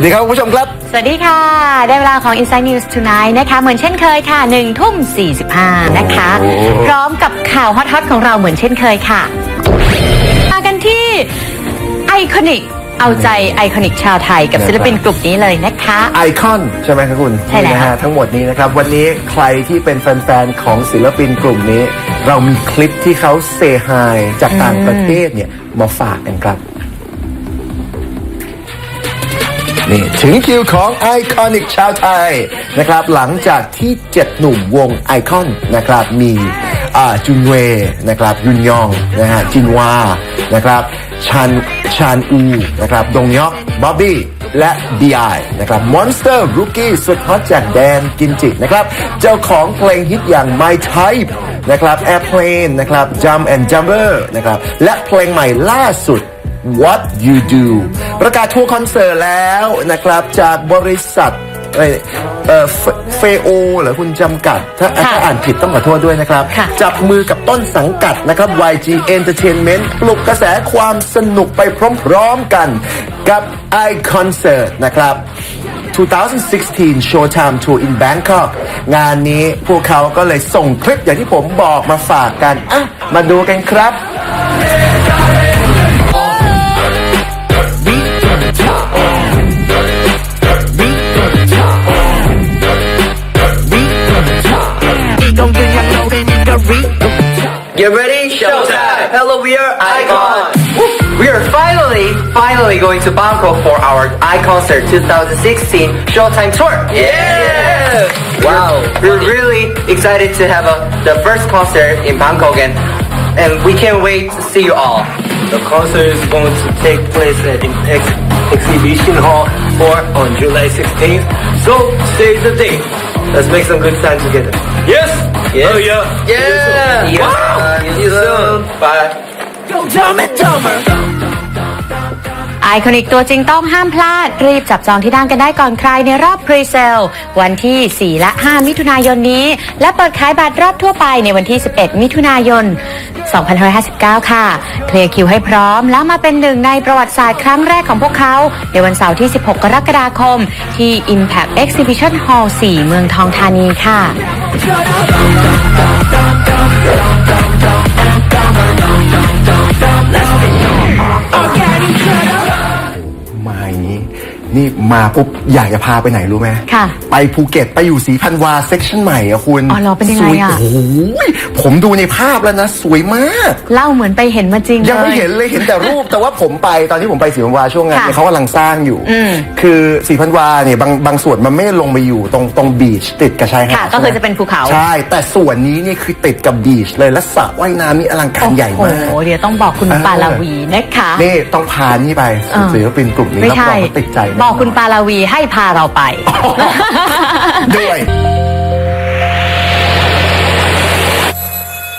สวัสดีครับคุณผู้ชมครับ สวัสดีค่ะ ได้เวลาของ Inside News Tonight นะคะ เหมือนเช่นเคยค่ะ1ทุ่ม45 นะคะโอ้พร้อมกับข่าวฮอตๆของเราเหมือนเช่นเคยค่ะ มากันที่ไอคอนิกเอาใจไอคอนิกชาวไทยกับศิลปินกลุ่มนี้เลยนะคะ ไอคอนใช่ไหมครับคุณใช่แล้วนี่นะฮะทั้งหมดนี้นะครับ วันนี้ใครที่เป็นแฟนๆของศิลปินกลุ่มนี้ เรามีคลิปที่เขาเซฮายจากต่างประเทศเนี่ยมาฝากกันครับ นี่ถึงคิวของไอคอนิกชาวไทยนะครับหลังจากที่เจ็ดหนุ่มวงไอคอนนะครับมีจุนเวนะครับยุนยองนะฮะจินวานะครับชานชานอูนะครับดงยอกบ๊อบบี้และ BI นะครับ Monster Rookie สุดฮอตจากแดนกินจินะครับเจ้าของเพลงฮิตอย่าง My Type นะครับ Airplane นะครับ Jump and Jumper นะครับและเพลงใหม่ล่าสุด What You Do ประกาศทัวร์คอนเสิร์ตแล้วนะครับจากบริษัทเอ่อเอ่อเฟโอเหรือคุณจำกัด ถ้าค่ะถ้าอ่านผิดต้องขอโทษด้วยนะครับค่ะจับมือกับต้นสังกัดนะครับ YG Entertainment ปลุกกระแสความสนุกไปพร้อมๆกันกับ i Concert นะครับ 2016 Showtime Tour in Bangkok งานนี้พวกเขาก็เลยส่งคลิปอย่างที่ผมบอกมาฝากกัน อะ มาดูกันครับ Get ready, showtime! Hello, we are Icon. We are finally, finally going to Bangkok for our Icon Concert 2016 Showtime tour. Yeah! Wow, we're really excited to have a, the first concert in Bangkok and and we can't wait to see you all. The concert is going to take place at the Exhibition Hall 4 on July 16th. So save the date. Let's make some good time together. Yes? Yes. Oh yeah. Yeah! Wow. See you soon. Bye. ไอคอนิกตัวจริงต้องห้ามพลาด รีบจับจองที่นั่งกันได้ก่อนใครในรอบพรีเซล วันที่ 4 และ 5 มิถุนายนนี้ และเปิดขายบัตรรอบทั่วไปในวันที่ 11 มิถุนายน 2559 ค่ะ เคลียร์คิวให้พร้อม แล้วมาเป็นหนึ่งในประวัติศาสตร์ครั้งแรกของพวกเขา ในวันเสาร์ที่ 16 กรกฎาคม ที่ Impact Exhibition Hall 4 เมืองทองธานีค่ะ ม นี้นี่มาปุ๊บอยากจะพาไปไหนรู้ไหมค่ะ ไปภูเก็ตไปอยู่สีพันวาเซ็กชันใหม่อะคุณอ๋อเหรอเป็นยังไงสวยอะโอ้โหผมดูในภาพแล้วนะ สวยมาก เล่าเหมือนไปเห็นมาจริงยังไม่เลยเห็นเลยเห็นแต่รูป แต่ว่าผมไปตอนที่ผมไปสีพันวาช่วงงานค่ะเนี่ยเขากำลังสร้างอยู่ อืมคือสีพันวาเนี่ยบางบางส่วนมันไม่ได้ลงไปอยู่ตรงตรงบีชติดกับชายหาค่ะดก็คือใช่ไหมจะเป็นภูเขา ใช่ แต่ส่วนนี้นี่คือติดกับบีชเลยและสระว่ายน้ำนี่อลังการใหญ่มาก โอ้โหเดี๋ยวต้องบอกคุณเออ ปาลาวีนะคะ นี่ต้องพานี่ไปเออศิลปินกลุ่มนี้ไม่รับรใช่องว่าติดใจแน่นนบอกคุณปาลาวีให้พาเราไป ด้วย